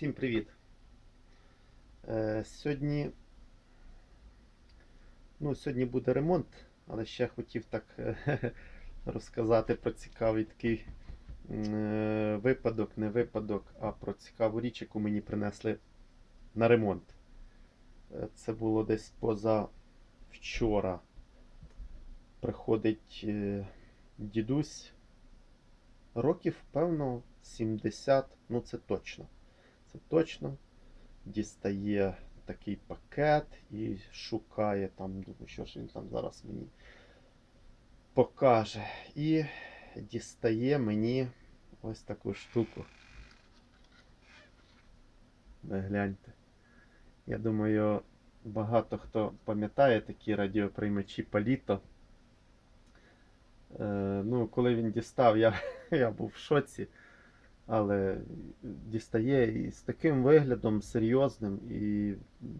Всім привіт. Е, сьогодні. Ну, сьогодні буде ремонт, але ще хотів так е, розказати про цікавий такий е, випадок, не випадок, а про цікаву річ, яку мені принесли на ремонт. Це було десь поза вчора. Приходить дідусь. Років, певно, 70, ну це точно. Це точно. Дістає такий пакет і шукає там, думаю, що ж він там зараз мені покаже. І дістає мені ось таку штуку. Ви гляньте. Я думаю, багато хто пам'ятає такі радіоприймачі Palito. Е, ну, коли він дістав, я, я був в шоці. Але дістає і з таким виглядом серйозним і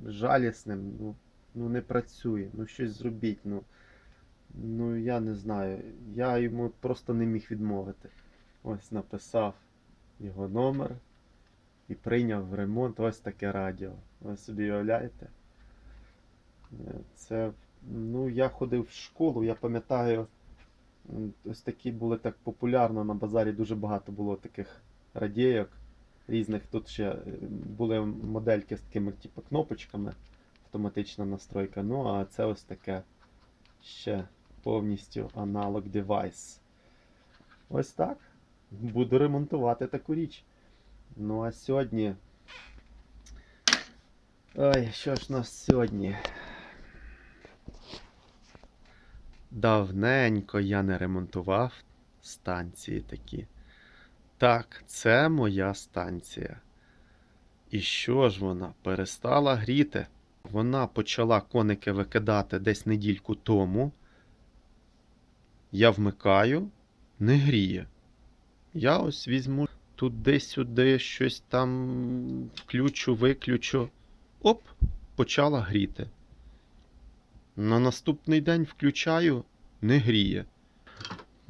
жалісним, ну, ну не працює, ну щось зробіть. Ну, ну я не знаю. Я йому просто не міг відмовити. Ось написав його номер і прийняв в ремонт ось таке радіо. Ви собі уявляєте? Е, Це, ну, я ходив в школу, я пам'ятаю, ось такі були так популярно на базарі, дуже багато було таких радійок різних. Тут ще е, були модельки з такими типу, кнопочками, автоматична настройка. Ну, а це ось таке ще повністю аналог девайс. Ось так. Буду ремонтувати таку річ. Ну а сьогодні. Ой, що ж у нас сьогодні? Давненько я не ремонтував станції такі. Так, це моя станція. І що ж вона перестала гріти? Вона почала коники викидати десь недільку тому. Я вмикаю, не гріє. Я ось візьму туди-сюди, щось там включу, виключу. Оп, почала гріти. На наступний день включаю, не гріє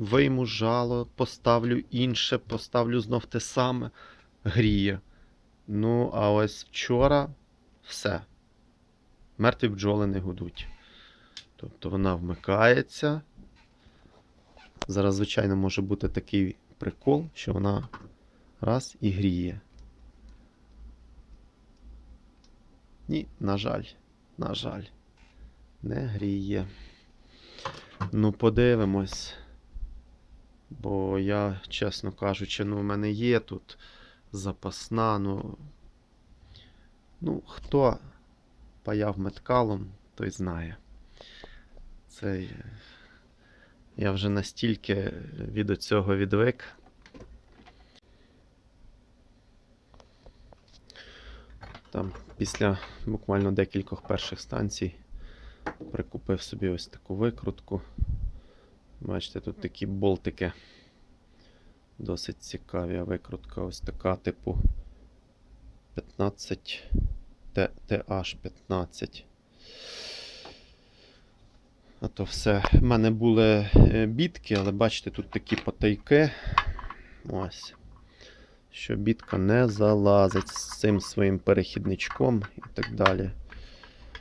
вийму жало, поставлю інше, поставлю знов те саме, гріє. Ну, а ось вчора все. Мертві бджоли не гудуть. Тобто вона вмикається. Зараз, звичайно, може бути такий прикол, що вона раз і гріє. Ні, на жаль, на жаль, не гріє. Ну, подивимось. Бо я, чесно кажучи, ну, в мене є тут запасна. Ну, ну хто паяв меткалом, той знає. Це я вже настільки від цього відвик. Там після буквально декількох перших станцій прикупив собі ось таку викрутку. Бачите, тут такі болтики. Досить цікаві. Викрутка ось така, типу 15 TH15. А то все. У мене були е, бітки, але бачите, тут такі потайки. Ось. Що бітка не залазить з цим своїм перехідничком і так далі.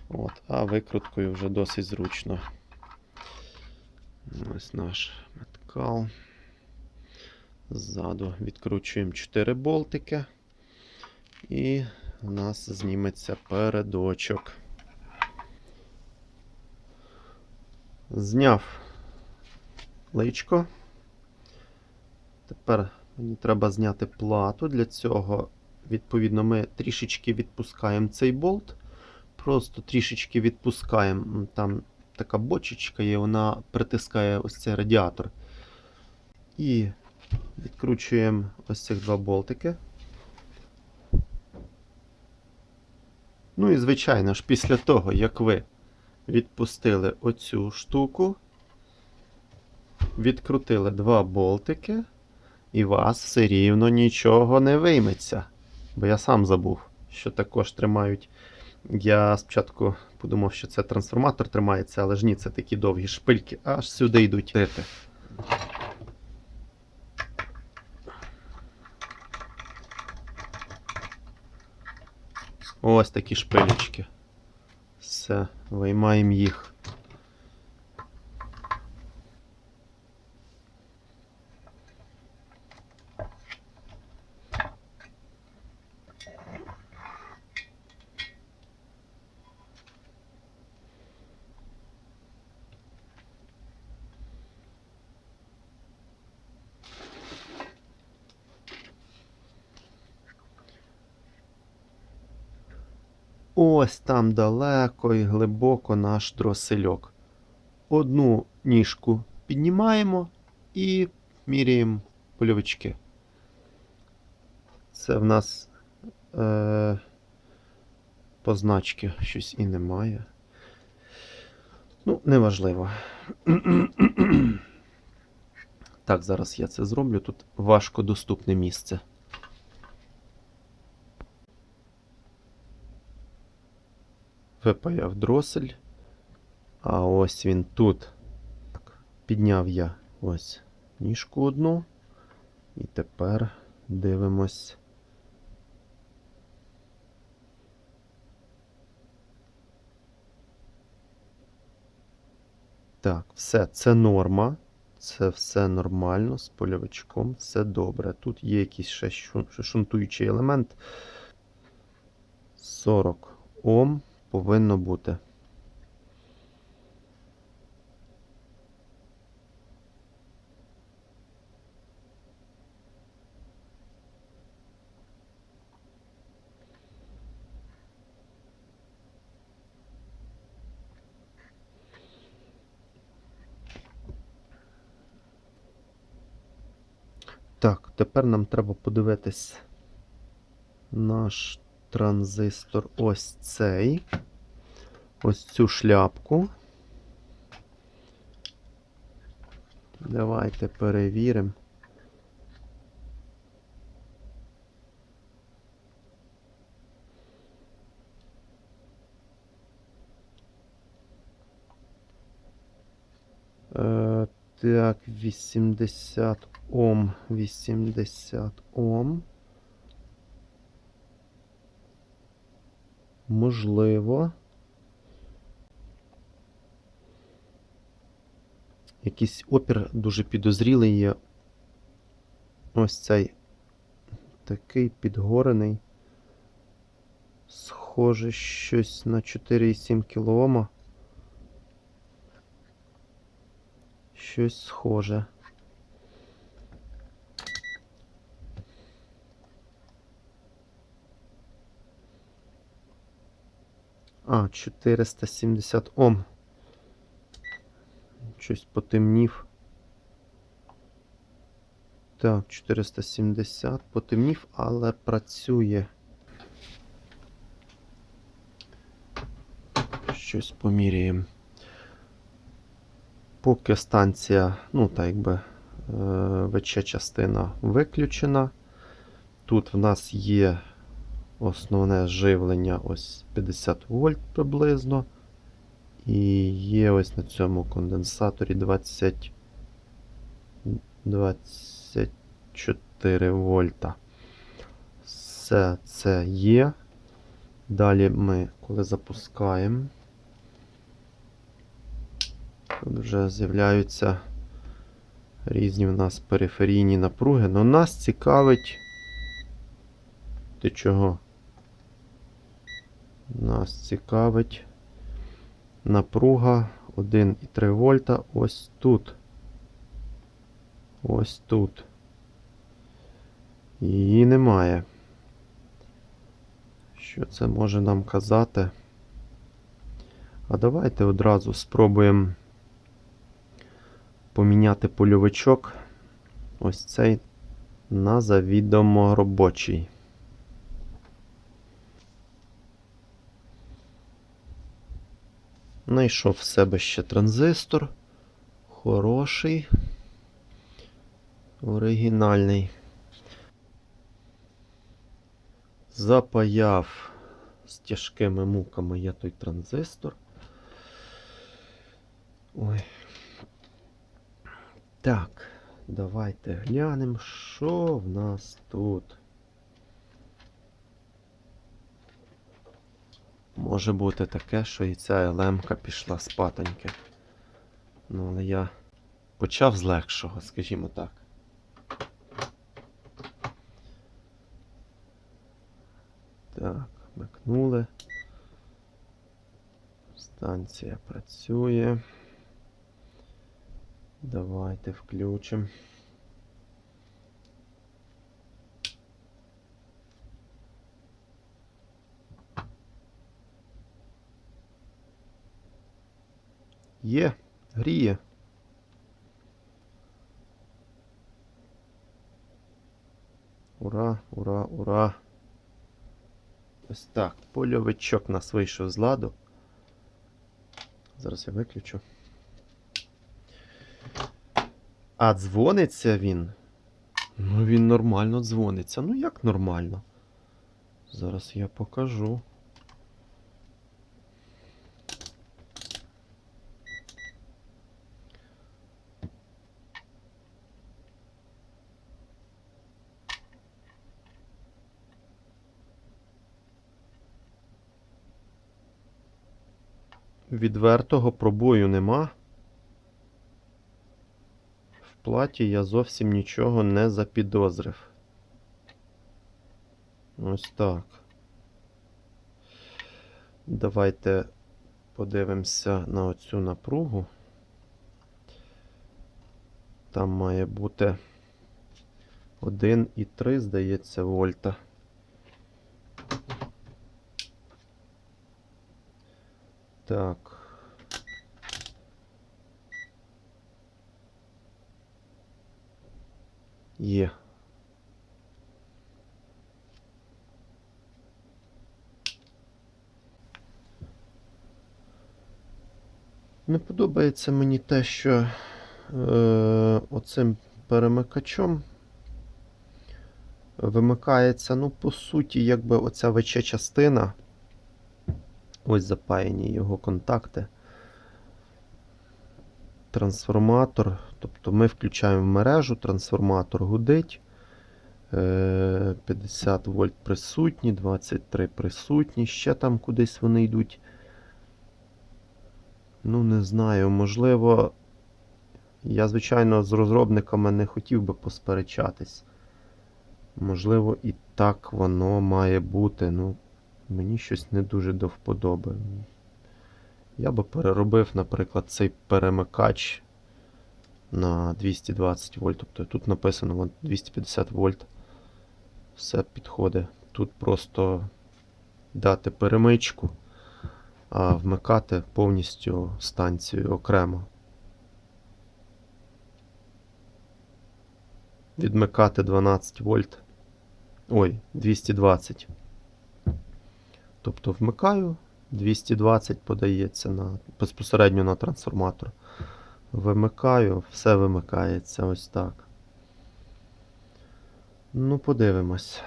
От. А викруткою вже досить зручно. Ось наш меткал. Ззаду відкручуємо 4 болтики. І у нас зніметься передочок. Зняв личко. Тепер мені треба зняти плату. Для цього, відповідно, ми трішечки відпускаємо цей болт. Просто трішечки відпускаємо там така бочечка є, вона притискає ось цей радіатор. І відкручуємо ось цих два болтики. Ну і, звичайно ж, після того, як ви відпустили оцю штуку, відкрутили два болтики, і вас все рівно нічого не вийметься. Бо я сам забув, що також тримають. Я спочатку подумав, що це трансформатор тримається, але ж ні, це такі довгі шпильки, аж сюди йдуть. Тити. Ось такі шпилечки. Все, виймаємо їх. Ось там далеко і глибоко наш дросельок. Одну ніжку піднімаємо і міряємо польовички. Це в нас е, позначки щось і немає. Ну, неважливо. так, зараз я це зроблю. Тут важко доступне місце. Випаяв дросель. А ось він тут. Так, підняв я ось ніжку одну. І тепер дивимось. Так, все, це норма. Це все нормально з польовичком, все добре. Тут є якийсь ще шунтуючий елемент. 40 Ом повинно бути. Так, тепер нам треба подивитись наш транзистор ось цей. Ось цю шляпку. Давайте перевіримо. Е, так, 80 Ом, 80 Ом. Можливо. Якийсь опір дуже підозрілий є. Ось цей такий підгорений. Схоже, щось на 4,7 кілоома. Щось схоже. А, 470 Ом. Щось потемнів. Так, 470 потемнів, але працює. Щось поміряємо. Поки станція, ну так якби е, ВЧ частина виключена. Тут в нас є основне живлення ось 50 вольт приблизно. І є ось на цьому конденсаторі 20, 24 вольта. Все це є. Далі ми, коли запускаємо, тут вже з'являються різні в нас периферійні напруги. Но нас цікавить. Ти чого? Нас цікавить напруга 1,3 вольта ось тут. Ось тут. Її немає. Що це може нам казати? А давайте одразу спробуємо поміняти польовичок. Ось цей на завідомо робочий. Знайшов в себе ще транзистор. Хороший. Оригінальний. Запаяв з тяжкими муками я той транзистор. Ой. Так, давайте глянемо, що в нас тут. Може бути таке, що і ця ЛМ-ка пішла спатоньки. Ну, але я почав з легшого, скажімо так. Так, вмикнули. Станція працює. Давайте включимо. Є, гріє. Ура, ура, ура. Ось так. Польовичок нас вийшов з ладу. Зараз я виключу. А дзвониться він. Ну, він нормально дзвониться. Ну як нормально? Зараз я покажу. Відвертого пробою нема. В платі я зовсім нічого не запідозрив. Ось так. Давайте подивимося на оцю напругу. Там має бути 1,3, здається, вольта. Так. Є. Не подобається мені те, що е, оцим перемикачом вимикається, ну, по суті, якби оця ВЧ частина. Ось запаяні його контакти. Трансформатор. Тобто ми включаємо мережу, трансформатор гудить. Е, 50 вольт присутні, 23 присутні. Ще там кудись вони йдуть. Ну, не знаю, можливо, я, звичайно, з розробниками не хотів би посперечатись. Можливо, і так воно має бути. Ну, мені щось не дуже до вподоби. Я би переробив, наприклад, цей перемикач на 220 вольт. Тобто тут написано 250 вольт. Все підходить. Тут просто дати перемичку, а вмикати повністю станцію окремо. Відмикати 12 вольт. Ой, 220. Тобто вмикаю, 220 подається на, безпосередньо на трансформатор. Вимикаю, все вимикається ось так. Ну, подивимось.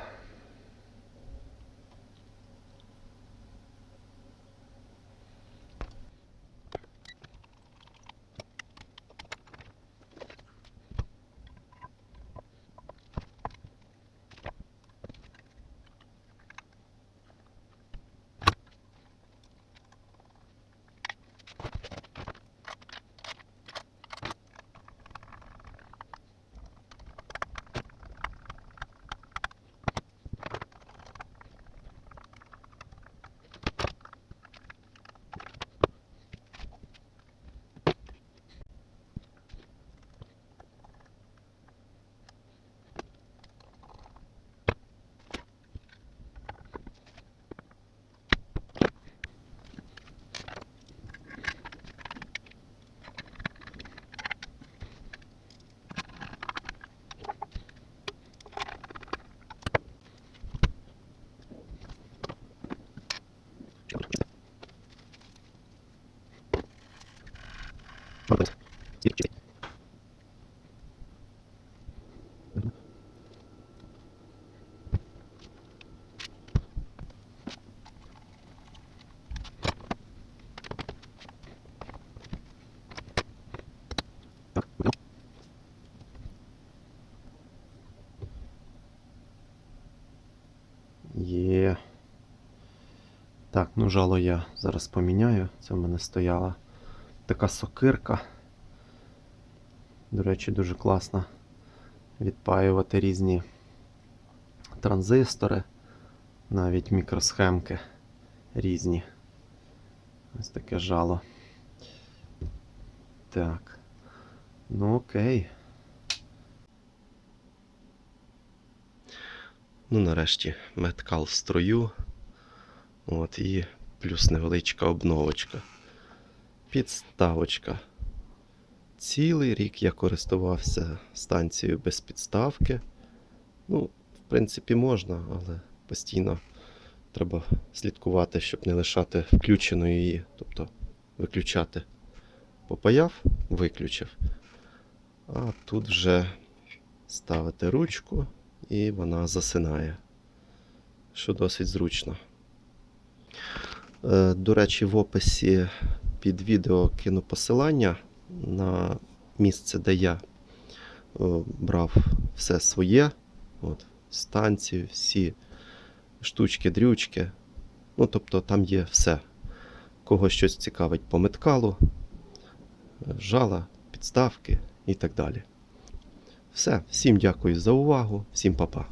Є. Так, ну жало я зараз поміняю. Це в мене стояла така сокирка. До речі, дуже класно відпаювати різні транзистори, навіть мікросхемки різні. Ось таке жало. Так. Ну окей. Ну, нарешті, меткал в строю. От, і плюс невеличка обновочка. Підставочка. Цілий рік я користувався станцією без підставки. Ну, в принципі, можна, але постійно треба слідкувати, щоб не лишати включеною її. Тобто виключати. Попаяв, виключив. А тут вже ставити ручку і вона засинає. Що досить зручно. Е, До речі, в описі під відео кину посилання на місце, де я е, брав все своє. От, станцію, всі штучки-дрючки. Ну, тобто там є все. Кого щось цікавить по меткалу, жала, підставки і так далі. Все, всім дякую за увагу, всім па-па.